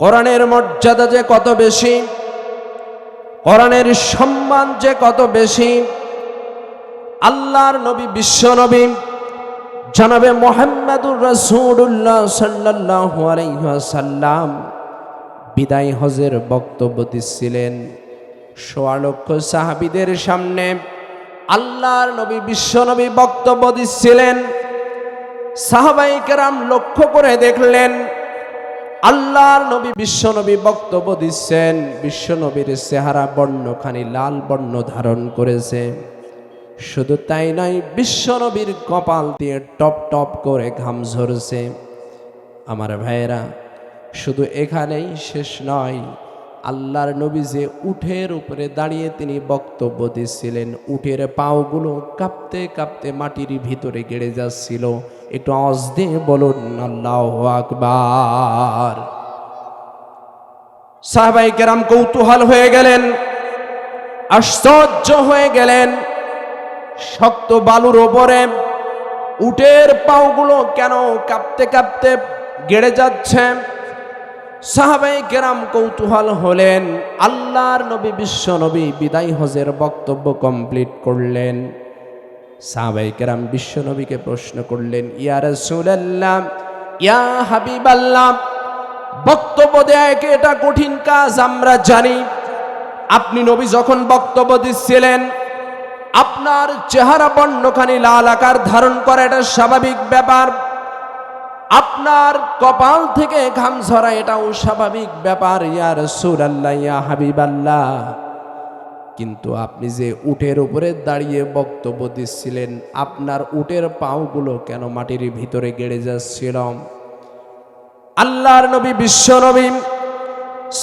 কোরআনের মর্যাদা যে কত বেশি, কোরআনের সম্মান যে কত বেশি, আল্লাহর নবী, বিশ্ব নবী, জানাবে মোহাম্মদুর রসুল্লাহ ওয়াসাল্লাম বিদায় হজের বক্তব্য দিচ্ছিলেন। সোয়া লক্ষ সাহাবিদের সামনে আল্লাহর নবী, বিশ্ব নবী বক্তব্য দিচ্ছিলেন। সাহাবাই কেরাম লক্ষ্য করে দেখলেন আল্লাহর নবী, বিশ্ব নবী বক্তব্য দিচ্ছেন। বিশ্ব নবীর চেহারা বর্ণখানি লাল বর্ণ ধারণ করেছে। শুধু তাই নয়, বিশ্ব নবীর কপাল দিয়ে টপ টপ করে ঘাম ঝরছে। আমার ভাইয়েরা, শুধু এখানেই শেষ নয় আল্লাহর নবী যে উঠের উপরে দাঁড়িয়ে তিনি বক্তব্য দিচ্ছিলেন, উঠের পাওগুলো কাঁপতে কাঁপতে মাটির ভিতরে গেড়ে যাচ্ছিল। একটু আওয়াজ দিয়ে বলুন, আল্লাহ আকবার। সাহাবাই কেরাম কৌতূহল হয়ে গেলেন, আশ্চর্য হয়ে গেলেন। শক্ত বালুর ওপরে উটের পাওগুলো কেন কাঁপতে কাঁপতে গেড়ে যাচ্ছে? সাহাবাই কেরাম কৌতূহল হলেন, আল্লাহর নবী, বিশ্ব নবী বিদায় হজের বক্তব্য কমপ্লিট করলেন। সাহাবাই কেরাম বিশ্ব নবীকে প্রশ্ন করলেন, ইয়া রাসূলুল্লাহ, ইয়া হাবিব আল্লাহ বক্তব্য দেয় কি এটা কঠিন কাজ? আমরা জানি, আপনি নবী যখন বক্তব্য দিচ্ছিলেন, আপনার চেহারা বর্ণখানি লাল আকার ধারণ করা এটা স্বাভাবিক ব্যাপার। আপনার কপাল থেকে ঘাম ঝরা এটাও স্বাভাবিক ব্যাপার, ইয়া রাসূলুল্লাহ, ইয়া হাবিবাল্লাহ। কিন্তু আপনি যে উটের উপরে দাঁড়িয়ে বক্তব্য দিচ্ছিলেন, আপনার উটের পাওগুলো কেন মাটির ভিতরে গেড়ে যাচ্ছিল? আল্লাহর নবী, বিশ্ব নবী,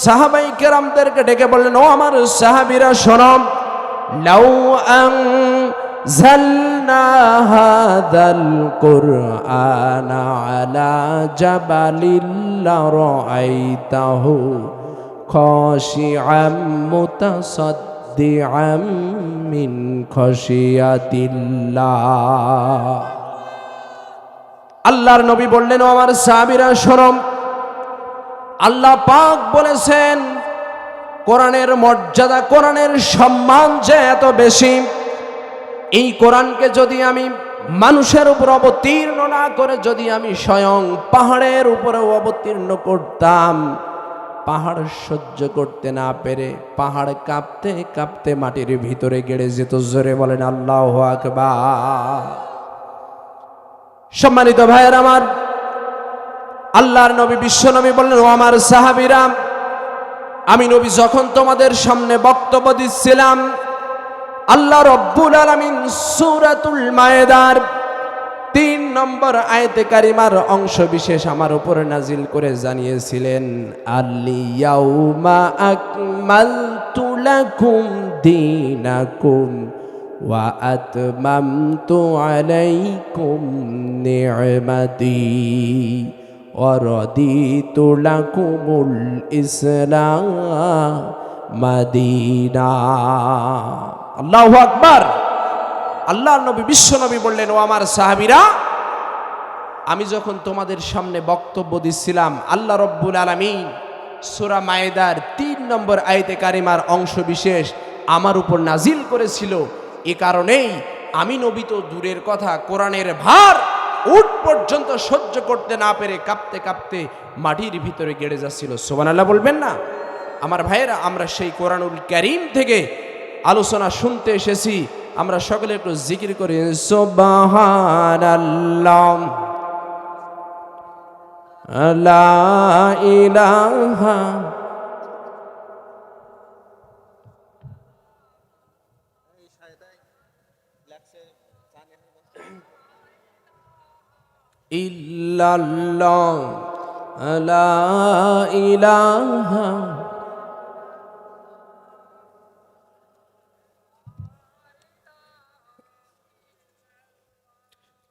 সাহাবাই কেরামদেরকে ডেকে বললেন, ও আমার সাহাবিরা শোনম লাউ আং জাআলনা হাদাল কুরআনা আলা জাবালিল রাআইতাহু খাশিআম মুতাসাদ্দিআম মিন খাশিয়াতিল্লাহ। আল্লাহর নবী বললেন আমার সাহাবীরা শরম আল্লাহ পাক বলেছেন, কোরআনের মর্যাদা, কোরআনের সম্মান যে এত বেশি এই কোরআনকে যদি আমি মানুষের উপর অবতীর্ণ না করে যদি আমি স্বয়ং পাহাড়ের উপরে অবতীর্ণ করতাম, পাহাড় সহ্য করতে না পেরে, পাহাড় কাঁপতে কাঁপতে মাটির ভিতরে গেড়ে যেত, জোরে বলেন আল্লাহ আকবার। সম্মানিত ভাইয়ের আমার, আল্লাহর নবী বিশ্ব নবী বললেন, ও আমার সাহাবিরাম আমি নবী যখন তোমাদের সামনে বক্তব্য দিচ্ছিলাম আল্লাহ রব্বুল আলমিন সুরাতুল মায়েদার তিন নম্বর আয়তে কারিমার অংশ বিশেষ আমার উপরে নাজিল করে জানিয়েছিলেন আলিয়াউমা আকমালতু লাকুম দীনাকুম ওয়া আতমামতু আলাইকুম নি'মাতি ওয়া রাদিতু লাকুমুল ইসলাম মাদিনা। আল্লাহ আকবার। আল্লাহর নবী, বিশ্ব নবী বললেন, ও আমার সাহাবিরা, আমি যখন তোমাদের সামনে বক্তব্য দিচ্ছিলাম, আল্লাহ রব্বুল আলমিন সুরা মায়েদার তিন নম্বর আয়তে কারিমার অংশ বিশেষ আমার উপর নাজিল করেছিল। এ কারণেই আমি নবী তো দূরের কথা, কোরআনের ভার উঠ পর্যন্ত সহ্য করতে না পেরে কাঁপতে কাঁপতে মাটির ভিতরে গেড়ে যাচ্ছিল। সোবান আল্লাহ বলবেন না? আমার ভাইয়েরা, আমরা সেই কোরআনুল করিম থেকে আলোচনা শুনতে এসেছি। আমরা সকলে একটু জিকির করি। সুবহানাল্লাহ। লা ইলাহা ইল্লাল্লাহ। লা ইলাহা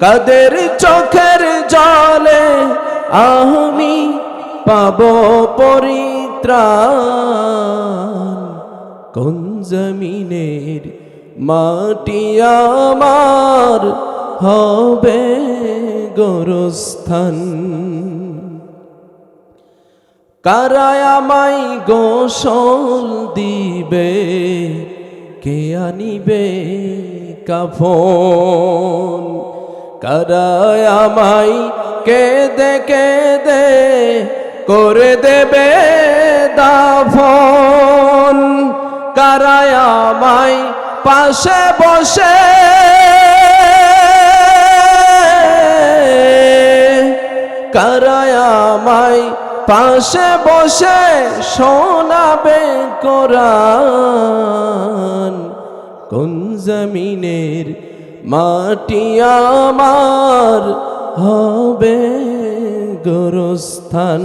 কাদের চোখের জলে আমি পাব পরিত্রাণ? কোন জমিনের মাটি আমার হবে গোরস্থান? কারায় গোসল দিবে? কে আনিবে কাফন? কারায় আমায় কেঁদে কেঁদে করে দেবে দাফন। কারায় পাশে বসে। কারায় পাশে বসে শোনাবে কোরআন। কোন জমিনের মাটি আমার হবে গোরস্থান।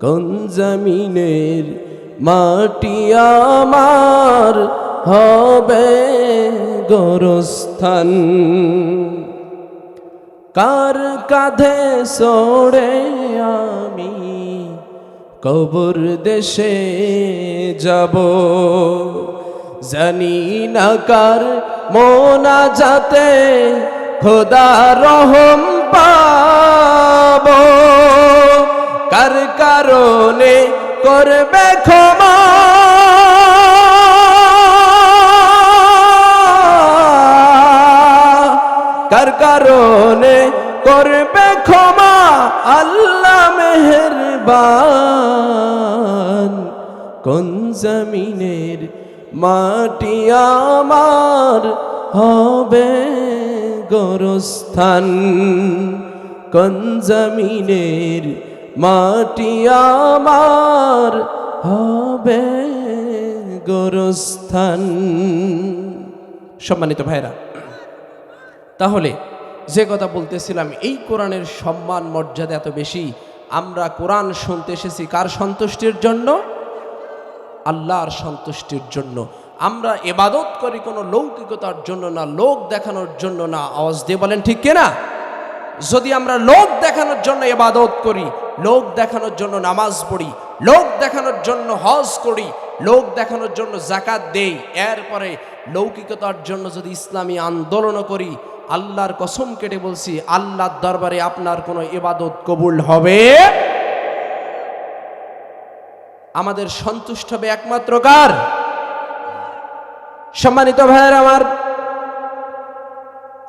কোন জমিনের মাটি আমার হবে গোরস্থান? কার কাঁধে সরে আমি কবর দেশে যাব? জানি না কার মোনা যাতে খোদা রহম পাব। কার কারণে করবে ক্ষমা? কার কারণে করবে ক্ষমা? আল্লাহ মেহেরবান। কোন জমিনের মাটি আমার হবে গোরস্থান। কোন জমিনের মাটি আমার হবে গোরস্থান? সম্মানিত ভাইরা তাহলে যে কথা বলতেছিলাম, এই কোরআনের সম্মান মর্যাদা এত বেশি, আমরা কোরআন শুনতে এসেছি কার সন্তুষ্টির জন্য? আল্লাহর সন্তুষ্টির জন্য। আমরা এবাদত করি কোনো লৌকিকতার জন্য না, লোক দেখানোর জন্য না। আওয়াজ দিয়ে বলেন, ঠিক কিনা যদি আমরা লোক দেখানোর জন্য এবাদত করি, লোক দেখানোর জন্য নামাজ পড়ি, লোক দেখানোর জন্য হজ করি, লোক দেখানোর জন্য জাকাত দেই, এরপরে লৌকিকতার জন্য যদি ইসলামী আন্দোলনও করি, আল্লাহর কসম কেটে বলছি, আল্লাহর দরবারে আপনার কোনো এবাদত কবুল হবে? আমাদের সন্তুষ্ট হবে একমাত্র কার? সম্মানিত ভাইয়ের আমার,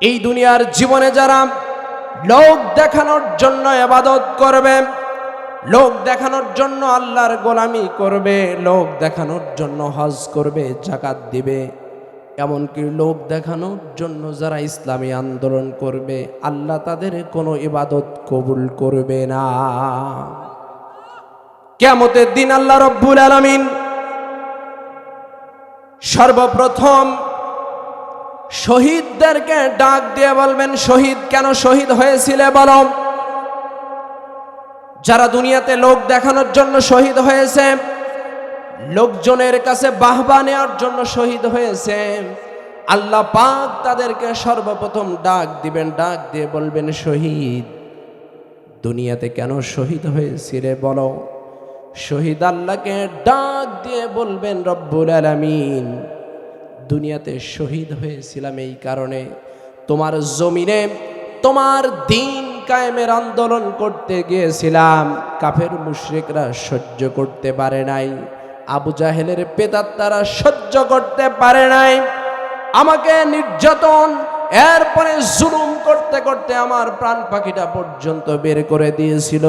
এই দুনিয়ার জীবনে যারা লোক দেখানোর জন্য এবাদত করবে, লোক দেখানোর জন্য আল্লাহর গোলামি করবে, লোক দেখানোর জন্য হজ করবে, জাকাত দিবে, এমনকি লোক দেখানোর জন্য যারা ইসলামী আন্দোলন করবে, আল্লাহ তাদের কোনো ইবাদত কবুল করবে না। কেমতের দিন আল্লাহ রব্বুল আলমিন সর্বপ্রথম শহীদদেরকে ডাক দিয়ে বলবেন, শহীদ, কেন শহীদ হয়েছিলে বলো? যারা দুনিয়াতে লোক দেখানোর জন্য শহীদ হয়েছে, লোকজনের কাছে বাহবা নেওয়ার জন্য শহীদ হয়েছে, আল্লাহ পাক তাদেরকে সর্বপ্রথম ডাক দিবেন, ডাক দিয়ে বলবেন, শহীদ, দুনিয়াতে কেন শহীদ হয়েছিলে বলো? শহীদ আল্লাহকে ডাক দিয়ে বলবেন, রব্বুল আলামিন, দুনিয়াতে শহীদ হয়েছিলাম এই কারণে। তোমার জমিনে তোমার দিন কায়েমের আন্দোলন করতে গিয়েছিলাম। কাফের মুশরিকরা সহ্য করতে পারে নাই। আবু জাহেলের পেতার তারা সহ্য করতে পারে নাই। আমাকে নির্যাতন, এরপরে জুলুম করতে করতে আমার প্রাণ পাখিটা পর্যন্ত বের করে দিয়েছিল।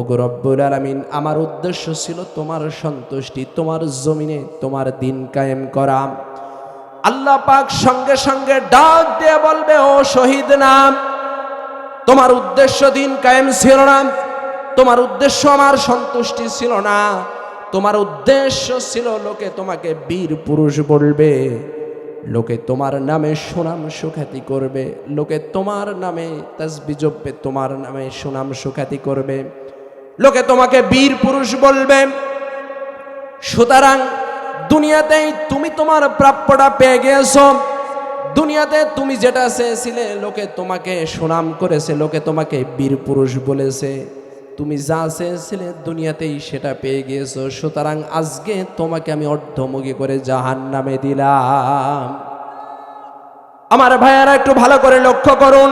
ওগো রব্বুল আলামিন, আমার উদ্দেশ্য ছিল তোমার সন্তুষ্টি, তোমার জমিনে তোমার দিন কায়েম করা। আল্লাহ পাক সঙ্গে সঙ্গে ডাক দিয়ে বলবে, ও শহীদ নাম, তোমার উদ্দেশ্য দিন কায়েম ছিল না, তোমার উদ্দেশ্য আমার সন্তুষ্টি ছিল না, তোমার উদ্দেশ্য ছিল লোকে তোমাকে বীর পুরুষ বলবে, লোকে তোমার নামে সুনাম সুখ্যাতি করবে, লোকে তোমার নামে তাসবি জপবে, তোমার নামে সুনাম সুখ্যাতি করবে। লোকে তোমাকে বীর পুরুষ বলবে, সুতরাং দুনিয়াতেই তুমি তোমার প্রাপ্যটা পেয়ে গিয়েছো। দুনিয়াতে তুমি যেটা চেয়েছিলে, লোকে তোমাকে সুনাম করেছে, লোকে তোমাকে বীর পুরুষ বলেছে। তুমি যা চেয়েছিলে, দুনিয়াতেই সেটা পেয়ে গিয়েছো। সুতরাং আজকে তোমাকে আমি অর্ধমুখী করে জাহান নামে দিলাম। আমার ভাইয়ারা, একটু ভালো করে লক্ষ্য করুন।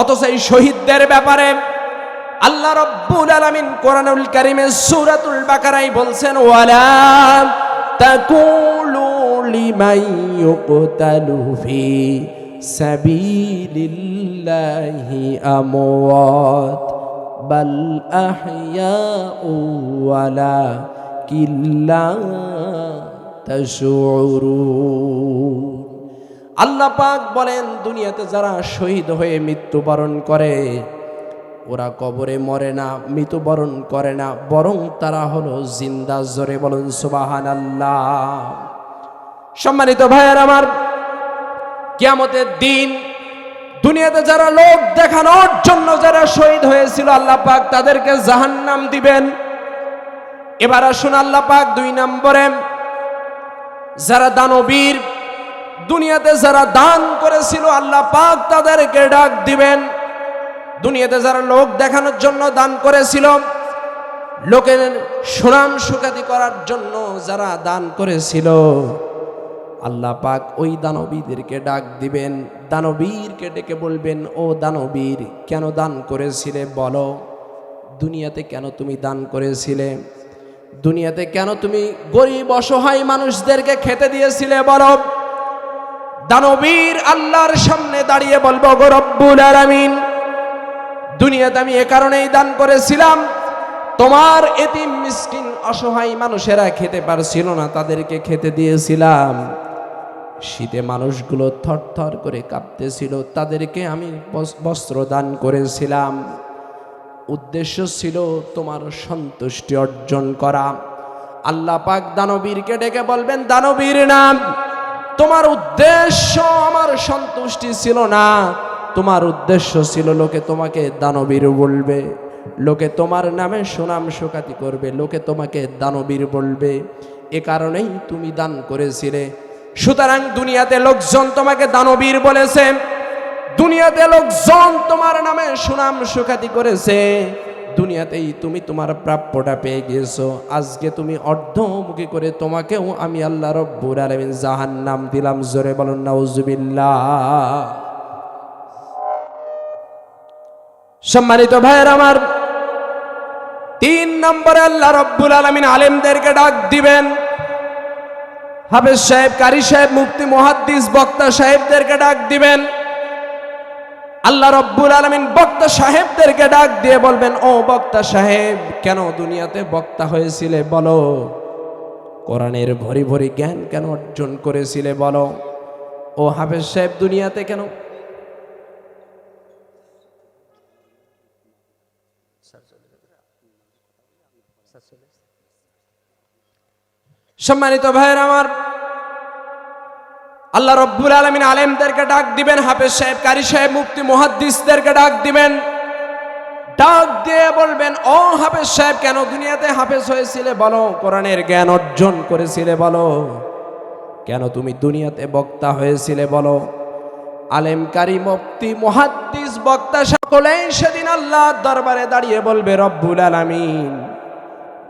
অথচ এই শহীদদের ব্যাপারে আল্লাহ রব্বুল আলামিন কোরআনুল কারীমে সূরাতুল বাকারায় বলছেন, ওয়ালা তাকুলু লিমান ইউকতালু ফি সাবিলিল্লাহি আমওয়াত, বাল আহইয়াউ ওয়ালা কিল্লা তাশউরুন। আল্লাহ পাক বলেন, দুনিয়াতে যারা শহীদ হয়ে মৃত্যুবরণ করে ওরা কবরে মরে না, মৃত্যুবরণ করে না, বরং তারা হলো জিন্দা। জোরে বলুন সুবাহান আল্লাহ সম্মানিত ভাইয়ের আমার, কিয়ামতের দিন দুনিয়াতে যারা লোক দেখানোর জন্য যারা শহীদ হয়েছিল, আল্লাহ পাক তাদেরকে জাহান্নাম দিবেন। এবার আসুন, আল্লাহ পাক দুই নম্বরে, যারা দানবীর, দুনিয়াতে যারা দান করেছিল, আল্লাহ পাক তাদেরকে ডাক দিবেন। দুনিয়াতে যারা লোক দেখানোর জন্য দান করেছিল, লোকের সুনাম সুখ্যাতি করার জন্য যারা দান করেছিল, আল্লাহ পাক ওই দানবীদেরকে ডাক দিবেন, দানবীরকে ডেকে বলবেন, ও দানবীর, কেন দান করেছিলে বলো? দুনিয়াতে কেন তুমি দান করেছিলে? দুনিয়াতে কেন তুমি গরিব অসহায় মানুষদেরকে খেতে দিয়েছিলে বলো? দানবীর আল্লাহর সামনে দাঁড়িয়ে বলব গো রব্বুল আলামিন দুনিয়াতে আমি এ কারণেই দান করেছিলাম। তোমার এতিম মিসকিন অসহায় মানুষেরা খেতে পারছিল না, তাদেরকে খেতে দিয়েছিলাম। শীতে মানুষগুলো থরথর করে কাঁপতেছিল, তাদেরকে আমি বস- বস্ত্র দান করেছিলাম। উদ্দেশ্য ছিল তোমার সন্তুষ্টি অর্জন করা। আল্লাহ পাক দানবীরকে ডেকে বলবেন, দানবীর নাম, তোমার উদ্দেশ্য আমার সন্তুষ্টি ছিল না। তোমার উদ্দেশ্য ছিল লোকে তোমাকে দানবীর বলবে, লোকে তোমার নামে সুনাম সুকাতি করবে, লোকে তোমাকে দানবীর বলবে। এ কারণেই তুমি দান করেছিলে। সুতরাং দুনিয়াতে লোকজন তোমাকে দানবীর বলেছে, দুনিয়াতে লোকজন তোমার নামে সুনাম সুখ্যাতি করেছে। দুনিয়াতেই তুমি তোমার প্রাপ্যটা পেয়ে গিয়েছো। আজকে তুমি অর্ধমুখী করে তোমাকেও আমি আল্লাহ রব্বুর আলমিন জাহান নাম দিলাম। জোরে বলুন, নাউজুবিল্লাহ। সম্মানিত ভাইয়ের আমার, তিন নম্বরে আল্লাহ রব্বুল আলমিন আলেমদেরকে ডাক দিবেন। হাফেজ সাহেব, কারি সাহেব মুক্তি মহাদ্দিস, বক্তা সাহেবদেরকে ডাক দিবেন। আল্লাহ রব্বুল আলমিন বক্তা সাহেবদেরকে ডাক দিয়ে বলবেন, ও বক্তা সাহেব, কেন দুনিয়াতে বক্তা হয়েছিলে বলো? কোরআনের ভরি ভরি জ্ঞান কেন অর্জন করেছিলে বলো? ও হাফেজ সাহেব, দুনিয়াতে কেন সম্মানিত ভাইয়ের আমার, আল্লাহ রব্বুল আলমিন আলেমদেরকে ডাক দিবেন, হাফেজ সাহেব, কারি সাহেব, মুফতি, মুহাদ্দিসদেরকে ডাক দিবেন। ডাক দিয়ে বলবেন, ও হাফেজ সাহেব, কেন দুনিয়াতে হাফেজ হয়েছিলে বলো? কোরআনের জ্ঞান অর্জন করেছিলে বলো? কেন তুমি দুনিয়াতে বক্তা হয়েছিলে বলো? আলেম, কারি, মুফতি, মুহাদ্দিস, বক্তা সকলেই সেদিন আল্লাহ দরবারে দাঁড়িয়ে বলবে, রব্বুল আলামিন।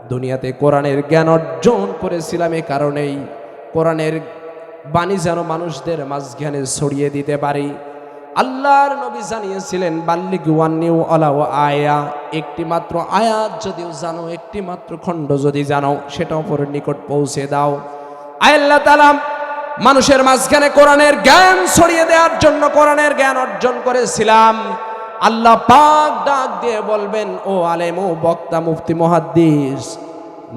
দুনিয়াতে কোরআনের জ্ঞান অর্জন করেছিলাম এ কারণেই। কোরআনের বাণী যেন মানুষদের মাঝখানে ছড়িয়ে দিতে পারি। আল্লাহর নবী জানিয়েছিলেন বাল্লিক ওয়ান্নিউ অলাও আয়া। একটি মাত্র আয়াত যদিও জানো একটি মাত্র খণ্ড যদি জানো, সেটা অপরের নিকট পৌঁছে দাও। আল্লাহ তালাম মানুষের মাঝখানে কোরআনের জ্ঞান ছড়িয়ে দেওয়ার জন্য কোরআনের জ্ঞান অর্জন করেছিলাম। আল্লাহ পাক ডাক দিয়ে বলবেন, ও আলেম, ও বক্তা, মুফতি, মহাদ্দিস,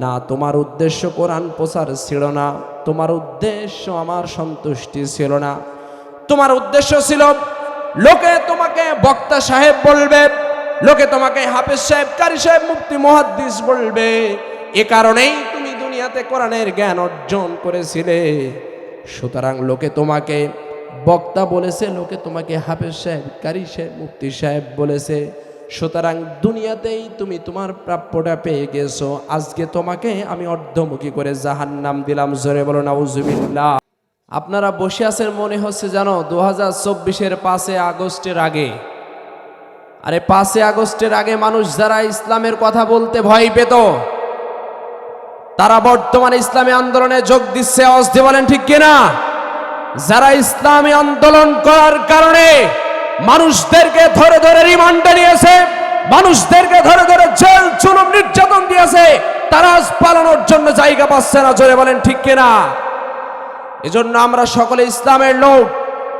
না, তোমার উদ্দেশ্য কোরআন প্রচার ছিল না, তোমার উদ্দেশ্য আমার সন্তুষ্টি ছিল না। তোমার উদ্দেশ্য ছিল, লোকে তোমাকে বক্তা সাহেব বলবে, লোকে তোমাকে হাফেজ সাহেব, কারি সাহেব, মুফতি, মহাদ্দিস বলবে। এ কারণেই তুমি দুনিয়াতে কোরআনের জ্ঞান অর্জন করেছিলে। সুতরাং লোকে তোমাকে বক্তা বলেছে, লোকে তোমাকে হাফেজ সাহেব, কারি সাহেব, মুফতি সাহেব বলেছে, সুতরাং দুনিয়াতেই তুমি তোমার প্রাপ্যটা পেয়ে গেছো। আজকে তোমাকে আমি অর্ধমুখী করে জাহান নাম দিলাম। জোরে বলো, নাউজুবিল্লাহ। আপনারা বসে আছেন মনে হচ্ছে জানো দু হাজার চব্বিশের পাঁচে আগস্টের আগে। আরে পাঁচে আগস্টের আগে মানুষ যারা ইসলামের কথা বলতে ভয় পেত, তারা বর্তমানে ইসলামী আন্দোলনে যোগ দিচ্ছে অস্তি বলেন ঠিক কিনা? যারা ইসলামী আন্দোলন করার কারণে মানুষদেরকে ধরে ধরে রিমান্ডে নিয়েছে মানুষদেরকে ধরে ধরে জেল চুলুম নির্যাতন দিয়েছে, তারা আজ পালানোর জন্য জায়গা পাচ্ছে না, জোরে বলেন ঠিক কিনা? এজন্য আমরা সকলে ইসলামের লোক,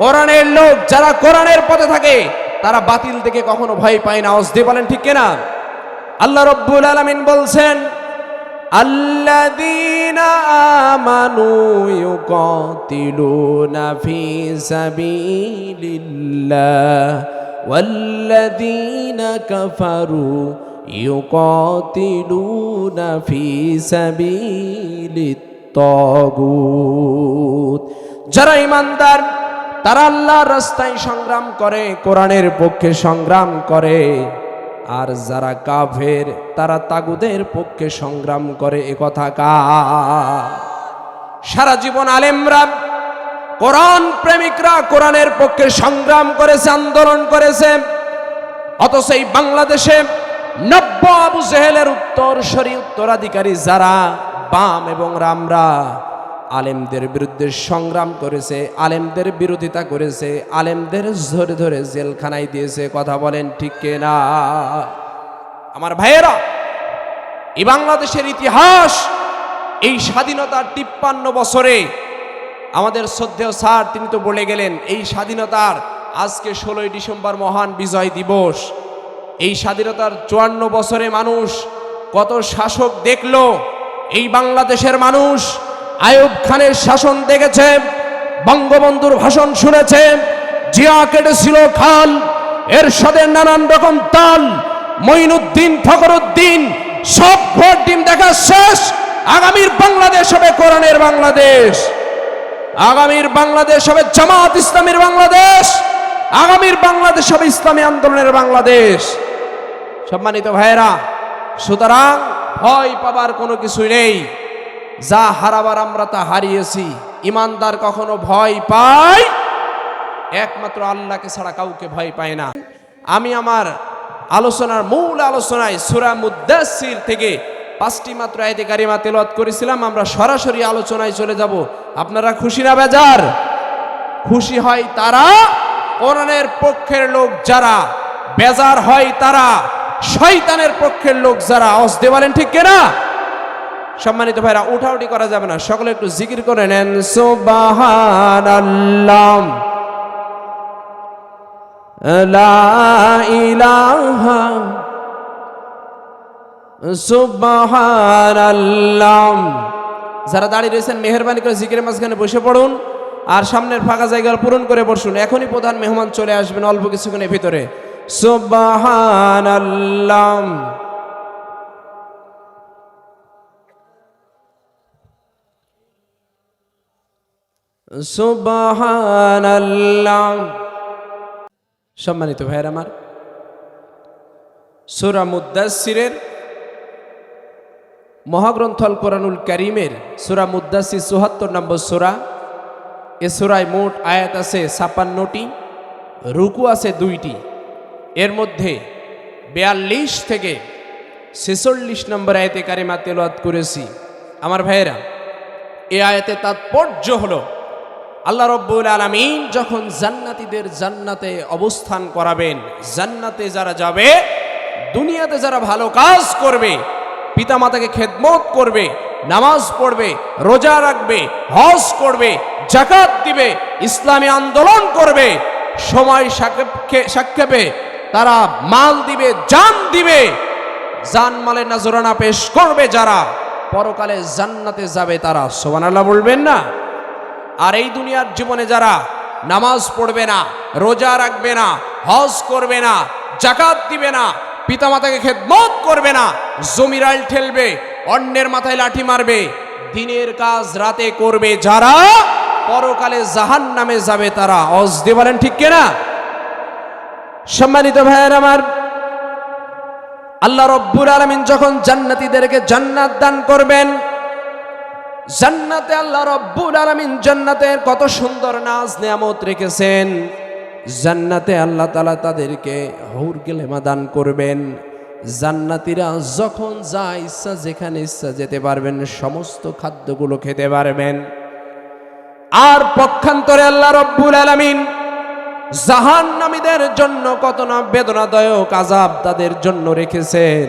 কোরআনের লোক, যারা কোরআনের পথে থাকে, তারা বাতিল থেকে কখনো ভয় পায় না অস্তি বলেন ঠিক কিনা? আল্লাহ রব্বুল আলামিন বলছেন الذين آمنوا يقاتلون في سبيل الله والذين كفروا يقاتلون في سبيل الطاغوت যারা ইমানদার তারা আল্লাহর রাস্তায় সংগ্রাম করে কোরআনের পক্ষে সংগ্রাম করে আর যারা কাফের, তারা তাগুদের পক্ষে সংগ্রাম করে, এ কথা কা সারা জীবন আলেমরা কোরআন প্রেমিকরা কোরআনের পক্ষে সংগ্রাম করেছে, আন্দোলন করেছে। অথচ এই বাংলাদেশে নব্য আবু জেহেলের উত্তর সরি উত্তরাধিকারী যারা, বাম এবং রামরা আলেমদের বিরুদ্ধে সংগ্রাম করেছে, আলেমদের বিরোধিতা করেছে, আলেমদের ধরে ধরে জেলখানায় দিয়েছে, কথা বলেন ঠিক না আমার ভাইয়েরা, এই বাংলাদেশের ইতিহাস, এই স্বাধীনতার তিপ্পান্ন বছরে আমাদের শ্রদ্ধেয় স্যার, তিনি তো বলে গেলেন, এই স্বাধীনতার আজকে ষোলোই ডিসেম্বর মহান বিজয় দিবস। এই স্বাধীনতার চুয়ান্ন বছরে মানুষ কত শাসক দেখল, এই বাংলাদেশের মানুষ আয়ুব খানের শাসন দেখেছে, বঙ্গবন্ধুর ভাষণ শুনেছে, জিয়া কেটেছিল খাল এর সাথে নানান রকম তাল, মঈনুদ্দিন, ফখরুদ্দিন, সব ভোট ডিম দেখা শেষ, আগামীর বাংলাদেশ হবে কোরআনের বাংলাদেশ। আগামীর বাংলাদেশ হবে জামাত ইসলামের বাংলাদেশ। আগামীর বাংলাদেশ হবে ইসলামী আন্দোলনের বাংলাদেশ। সম্মানিত ভাইয়েরা, সুতরাং ভয় পাবার কোনো কিছুই নেই। যা হারাবার আমরা তা হারিয়েছি। ইমানদার কখনো ভয় পায়? একমাত্র আল্লাহকে ছাড়া কাউকে ভয় পায় না। আমি আমার আলোচনার মূল আলোচনায় সুরা মুদাসির থেকে পাঁচটি মাত্র আয়তে কারিমা তেলত করেছিলাম। আমরা সরাসরি আলোচনায় চলে যাব। আপনারা খুশি না বেজার? খুশি হয় তারা? কোরআনের পক্ষের লোক যারা, বেজার হয় তারা? শয়তানের পক্ষের লোক যারা? অসদে বলেন ঠিক কিনা? সম্মানিত ভাইরা, উঠাউটি করা যাবে না। সকলে একটু জিকির করে নেন। সুবহানাল্লাহ। যারা দাঁড়িয়ে রয়েছেন, মেহরবানি করে জিকিরের মাঝখানে বসে পড়ুন আর সামনের ফাঁকা জায়গা পূরণ করে বসুন। এখনই প্রধান মেহমান চলে আসবেন অল্প কিছুক্ষণের ভিতরে। সুবহানাল্লাহ সুবহানাল্লাহ। সম্মানিত ভাইয়ের আমার, সুরা মুদাসিরের মহাগ্রন্থ আল কোরআনুল করিমের সুরা মুদাসির চুহাত্তর নম্বর সুরা। এ সুরায় মোট আয়াত আছে ছাপান্নটি রুকু আছে দুইটি। এর মধ্যে বেয়াল্লিশ থেকে ছেচল্লিশ নম্বর আয়াতে কারিমা তেলাওয়াত করেছি। আমার ভাইয়েরা, এ আয়াতে তাৎপর্য হলো আল্লাহ রব্বুল আলমিন যখন জান্নাতিদের জান্নাতে অবস্থান করাবেন, জান্নাতে যারা যাবে, দুনিয়াতে যারা ভালো কাজ করবে, পিতামাতাকে খেদমত করবে, নামাজ পড়বে, রোজা রাখবে, হজ করবে জাকাত দিবে, ইসলামী আন্দোলন করবে, সময় সাক্ষেপে তারা মাল দিবে, জান দিবে, জান মালে নজরানা পেশ করবে যারা, পরকালে জান্নাতে যাবে তারা। সোবানাল্লাহ বলবেন না? আর এই দুনিয়ার জীবনে যারা নামাজ পড়বে না, রোজা রাখবে না, হজ করবে না, জাকাত দিবে না, পিতামাতাকে খেদমত করবে না জমিরাইল ঠেলবে, অন্যের মাথায় লাঠি মারবে, দিনের কাজ রাতে করবে যারা, পরকালে জাহান নামে যাবে তারা। অজ দিয়ে বলেন, ঠিক কিনা? সম্মানিত ভাইয়ের আমার, আল্লাহ রব্বুর আলমিন যখন জান্নাতীদেরকে জান্নাত দান করবেন জান্নাতে আল্লাহ রব্বুল আলমিন জান্নাতের কত সুন্দর নাজ নিয়ামত রেখেছেন। জান্নাতে আল্লাহ তালা তাদেরকে হৌর গেলেমা দান করবেন। জান্নাতিরা যখন যা ইচ্ছা, যেখানে ইচ্ছা যেতে পারবেন, সমস্ত খাদ্যগুলো খেতে পারবেন। আর পক্ষান্তরে আল্লাহ রব্বুল আলমিন জাহান নামীদের জন্য কত না বেদনাদায়ক আজাব তাদের জন্য রেখেছেন।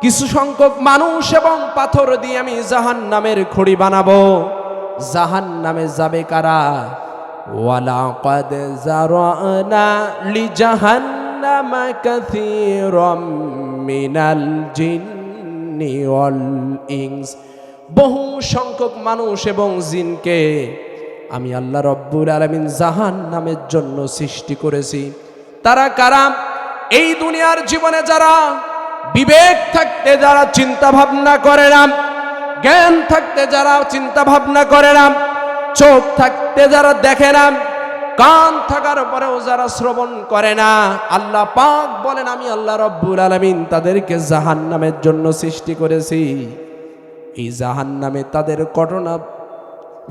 কিছু সংখ্যক মানুষ এবং পাথর দিয়ে আমি জাহান নামের খড়ি বানাবো। জাহান নামে যাবে কারা? জারানা লি মিনাল বহু সংখ্যক মানুষ এবং জিনকে আমি আল্লাহ রব্বুল আলমিন জাহান নামের জন্য সৃষ্টি করেছি। তারা কারা? এই দুনিয়ার জীবনে যারা বিবেক থাকতে যারা চিন্তা ভাবনা করে না, জ্ঞান থাকতে যারা চিন্তা ভাবনা করে না, চোখ থাকতে যারা দেখে না, কান থাকার পরেও যারা শ্রবণ করে না, আল্লাহ পাক বলেন, আমি আল্লাহ রব্বুল আলমিন তাদেরকে জাহান নামের জন্য সৃষ্টি করেছি। এই জাহান নামে তাদের ঘটনা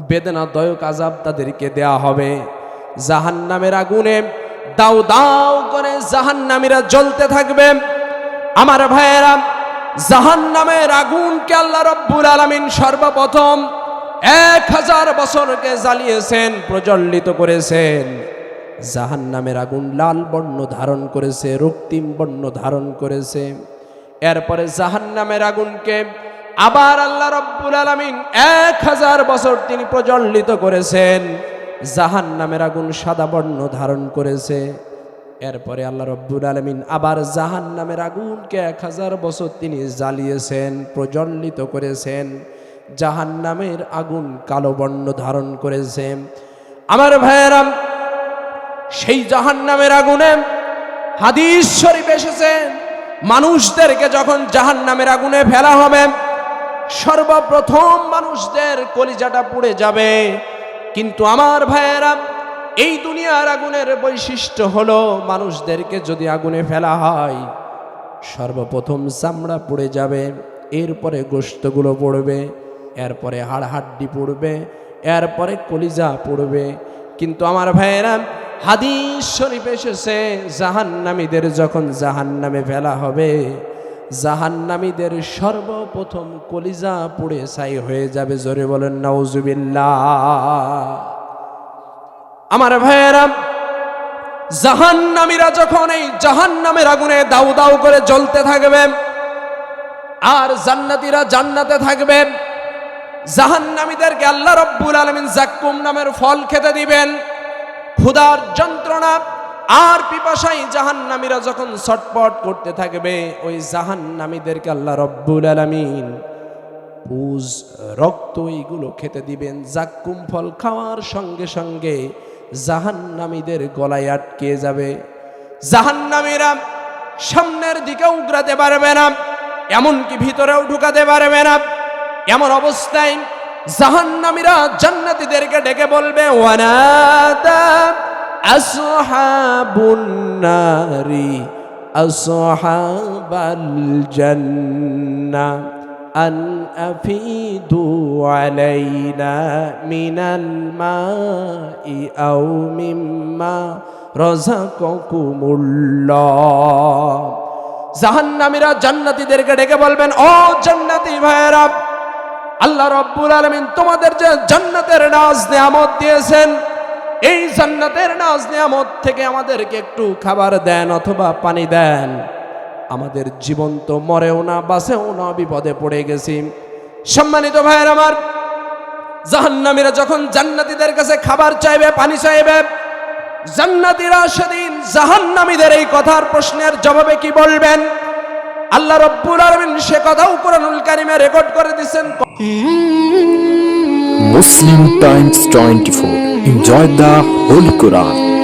বেদনাদায়ক আজাব তাদেরকে দেয়া হবে। জাহান নামের আগুনে দাও দাও করে জাহান নামীরা জ্বলতে থাকবে। আমার ভাইয়েরা জাহান নামের আগুনকে আল্লাহ রব্বুল আলমিন সর্বপ্রথম এক হাজার বছরকে জ্বালিয়েছেন, প্রজ্বলিত করেছেন। জাহান নামের আগুন লাল বর্ণ ধারণ করেছে, রক্তিম বর্ণ ধারণ করেছে। এরপরে জাহান নামের আগুনকে আবার আল্লাহ রব্বুল আলমিন এক হাজার বছর তিনি প্রজ্বলিত করেছেন। জাহান নামের আগুন সাদা বর্ণ ধারণ করেছে। এরপরে আল্লাহ রব্বুল আলমিন আবার জাহান নামের আগুনকে এক হাজার বছর তিনি জ্বালিয়েছেন, প্রজ্বলিত করেছেন জাহান নামের আগুন কালো বর্ণ ধারণ করেছে আমার ভাইয়েরাম, সেই জাহান নামের আগুনে হাদিস শরীফ এসেছে, মানুষদেরকে যখন জাহান নামের আগুনে ফেলা হবে, সর্বপ্রথম মানুষদের কলিজাটা পুড়ে যাবে। কিন্তু আমার ভাইয়েরা এই দুনিয়ার আগুনের বৈশিষ্ট্য হলো মানুষদেরকে যদি আগুনে ফেলা হয়, সর্বপ্রথম চামড়া পড়ে যাবে, এরপরে গোস্তগুলো পড়বে, এরপরে হাড় হাড্ডি পড়বে, এরপরে কলিজা পড়বে। কিন্তু আমার ভাইয়েরা, হাদিস শরীফ এসেছে, জাহান্নামীদের যখন জাহান্নামে ফেলা হবে, জাহান্নামীদের সর্বপ্রথম কলিজা পুড়ে ছাই হয়ে যাবে। জোরে বলেন, নাউজুবিল্লাহ। আমার ভাইয়েরা, জাহান্নামীরা যখন এই জাহান্নামের আগুনে দাউ দাউ করে জ্বলতে থাকবে, আর জান্নাতীরা জান্নাতে থাকবে, জাহান্নামীদেরকে আল্লাহ রব্বুল আলমিন জাক্কুম নামের ফল খেতে দিবেন। ক্ষুধার যন্ত্রণা আর পিপাসাই জাহান্নামীরা যখন ছটপট করতে থাকবে, ওই জাহান্নামীদেরকে আল্লাহ রব্বুল আলমিন পুজ রক্ত এইগুলো খেতে দিবেন। জাক্কুম ফল খাওয়ার সঙ্গে সঙ্গে জাহান্নামীদের গলায় আটকে যাবে। জাহান্নামীরা সামনের দিকে উগরাতে পারবে না, এমনকি ভিতরেও ঢুকাতে পারবে না। এমন অবস্থায় জাহান্নামীরা জান্নাতীদেরকে ডেকে বলবে, ওয়ানাদা আসহাবাল জান্নাহ। أن أفيدوا علينا من الماء أو مما رزقكم الله জাহান্নামীরা জান্নাতীদেরকে ডেকে বলবেন ও জান্নাতি ভাইয়েরা আল্লাহ রব্বুল আলমিন তোমাদের যে জান্নাতের নাজ নিয়ামত দিয়েছেন এই জান্নাতের নাজ নিয়ামত থেকে আমাদেরকে একটু খাবার দেন অথবা পানি দেন আমাদের জীবন তো মরেও না বাসেও না, বিপদে পড়ে গেছি সম্মানিত ভাইয়ের আমার, জাহান্নামীরা যখন জান্নাতীদের কাছে খাবার চাইবে, পানি চাইবে, জান্নাতীরা সেদিন জাহান্নামীদের এই কথার প্রশ্নের জবাবে কি বলবেন আল্লাহ রব্বুল আলামিন সে কথাও কোরআনুল কারিমে রেকর্ড করে দিচ্ছেন মুসলিম Muslim Times 24. Enjoy the Holy Quran.